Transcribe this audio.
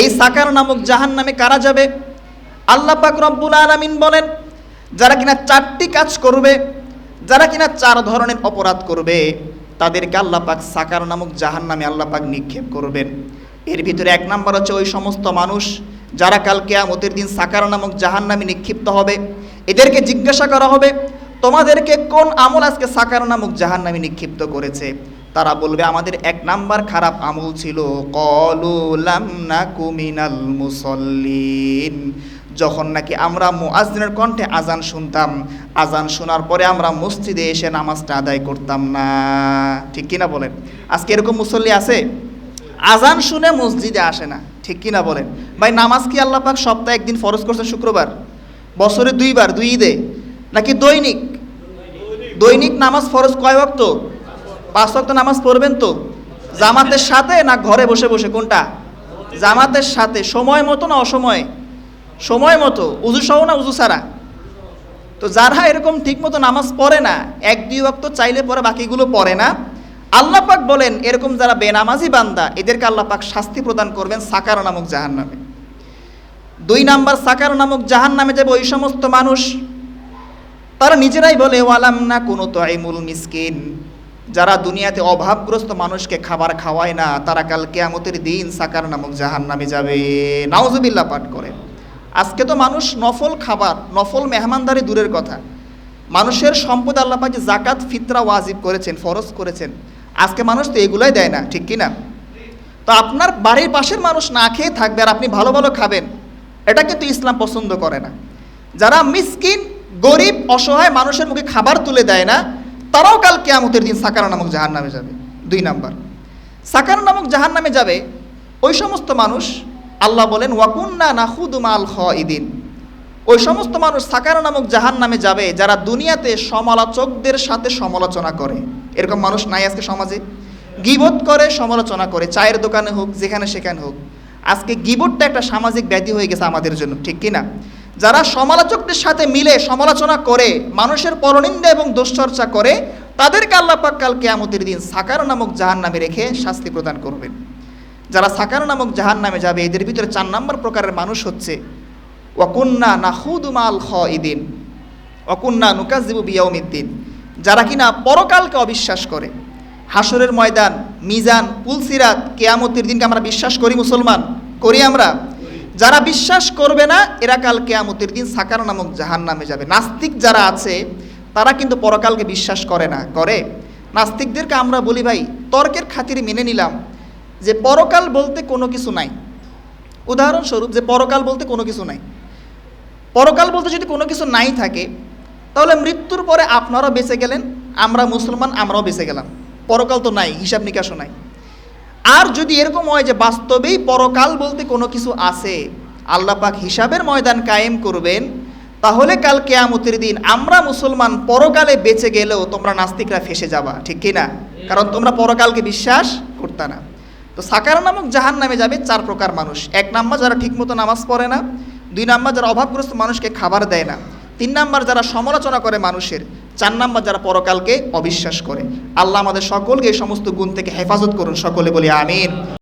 এই সাকার নামক জাহান নামে কারা যাবে? আল্লাহ পাক রব্বুল আলামিন বলেন, যারা কিনা চারটি কাজ করবে, যারা কিনা চার ধরনের অপরাধ করবে, তাদেরকে আল্লাহ পাক সাকার নামক জাহান নামে আল্লাহ পাক নিক্ষেপ করবেন। এর ভিতরে এক নাম্বার হচ্ছে ওই সমস্ত মানুষ যারা কাল কেয়ামতের দিন সাকার নামক জাহান নামে নিক্ষিপ্ত হবে। এদেরকে জিজ্ঞাসা করা হবে, তোমাদেরকে কোন আমল আজকে সাকার নামক জাহান নামে নিক্ষিপ্ত করেছে? তারা বলবে, আমাদের এক নাম্বার খারাপ আমল ছিল কলুলাম না কুমিনাল মুসল্লিন। যখন নাকি আমরা মুআজ্জিনের কণ্ঠে আজান শুনতাম, আজান শোনার পরে আমরা মসজিদে এসে নামাজটা আদায় করতাম না। ঠিক কিনা বলেন? আজকে এরকম মুসল্লি আছে? আজান শুনে মসজিদে আসে না। ঠিক কিনা বলেন? ভাই, নামাজ কি আল্লাহ পাক সপ্তাহে একদিন ফরজ করছেন শুক্রবার? বছরে দুইবার, দুই ঈদে? নাকি দৈনিক? দৈনিক নামাজ ফরজ কয় ওয়াক্ত? পাঁচ ওয়াক্ত নামাজ পড়বেন তো? জামাতের সাথে না ঘরে বসে বসে? কোনটা? জামাতের সাথে। সময় মতো না অসময়ে? সময় মতো। উজু সহ না উজু ছাড়া? তো যারা এরকম ঠিক মতো নামাজ পড়ে না, এক, দুই ওয়াক্ত চাইলে পরে বাকিগুলো পড়ে না। আল্লাহ পাক বলেন, এরকম যারা বেনামাজি বান্দা, এদেরকে আল্লাহ পাক শাস্তি প্রদান করবেন সাকার নামক জাহান নামে দুই নাম্বার, সাকার নামক জাহান নামে যাবে ওই সমস্ত মানুষ, তারা নিজেরাই বলে, ওয়ালাম না কোনো তাইমুল মিসকিন। যারা দুনিয়াতে অভাবগ্রস্ত মানুষকে খাবার খাওয়ায় না, তারা কাল কেয়ামতের দিন সাকার নামক জাহান নামে যাবে। নাউজুবিল্লাহ পাঠ করে। আজকে তো মানুষ নফল খাবার, নফল মেহমানদারি দূরের কথা। মানুষের সম্পদ আল্লাহ পাক যে জাকাত ফিতরা ওয়াজিব করেছেন, ফরজ করেছেন। আজকে মানুষ তো এগুলোই দেয় না, ঠিক কি না তো আপনার বাড়ির পাশের মানুষ না খেয়ে থাকবে আর আপনি ভালো ভালো খাবেন, এটা কিন্তু ইসলাম পছন্দ করে না। যারা মিসকিন, গরিব, অসহায় মানুষের মুখে খাবার তুলে দেয় না তারাও কাল কেয়ামতের দিন সাকার নামক জাহান নামে যাবে। দুই নাম্বার। সাকার নামক জাহান নামে যাবে, ওই সমস্ত মানুষ আল্লাহ বলেন, ওয়াকুন্না নাহুদুমাল খ ইদিন ওই সমস্ত মানুষ সাকার নামক জাহান নামে যাবে, যারা দুনিয়াতে সমালোচকদের সাথে সমালোচনা করে। এরকম মানুষ নাই আজকে সমাজে। গিবত করে, সমালোচনা করে, চায়ের দোকানে হোক, যেখানে সেখানে হোক। আজকে গিবতটা একটা সামাজিক ব্যাধি হয়ে গেছে আমাদের জন্য, ঠিক কি না যারা সমালোচকদের সাথে মিলে সমালোচনা করে, মানুষের পরনিন্দা এবং দুশ্চর্চা করে, তাদেরকে আল্লাহ পাক কাল কেয়ামতের দিন সাকার নামক জাহান নামে রেখে শাস্তি প্রদান করবেন। যারা সাকার নামক জাহান নামে যাবে, এদের ভিতরে চার নম্বর প্রকারের মানুষ হচ্ছে, ওয়াকুন্না নাহুদুমাল খ ইদিন অকুন্না নুকাজিবু বিয়াউমিদ্দিন। যারা কিনা পরকালকে অবিশ্বাস করে হাসরের ময়দান, মিজান, পুলসিরাত, কেয়ামতের দিনকে আমরা বিশ্বাস করি মুসলমান, করি আমরা যারা বিশ্বাস করবে না, এরা কাল কেয়ামতের দিন সাকার নামক জাহান নামে যাবে। নাস্তিক যারা আছে, তারা কিন্তু পরকালকে বিশ্বাস করে না। করে? নাস্তিকদেরকে আমরা বলি, ভাই, তর্কের খাতিরে মেনে নিলাম যে পরকাল বলতে কোনো কিছু নাই। উদাহরণস্বরূপ, যে পরকাল বলতে কোনো কিছু নাই। পরকাল বলতে যদি কোনো কিছু নাই থাকে, তাহলে মৃত্যুর পরে আপনারাও বেঁচে গেলেন, আমরা মুসলমান আমরাও বেঁচে গেলাম। পরকাল তো নাই, হিসাব নিকাশও নাই। আর যদি এরকম হয় যে বাস্তবেই পরকাল বলতে কোনো কিছু আছে, আল্লাহ পাক হিসাবের ময়দান কায়েম করবেন, তাহলে কাল কেয়ামতের দিন আমরা মুসলমান পরকালে বেঁচে গেলেও তোমরা নাস্তিকরা ফেসে যাবা, ঠিক কি না? কারণ তোমরা পরকালকে বিশ্বাস করতে না। তো সাকার নামক জাহান নামে যাবে চার প্রকার মানুষ। এক নাম্বার, যারা ঠিকমতো নামাজ পড়ে না, দুই নাম্বার, যারা অভাবগ্রস্ত মানুষকে খাবার দেয় না। তিন নাম্বার যারা সমালোচনা করে মানুষের, চার নাম্বার যারা পরকালকে অবিশ্বাস করে। আল্লাহ আমাদের সকলকে এই সমস্ত গুণ থেকে হেফাজত করুন। সকলে বলি, আমিন।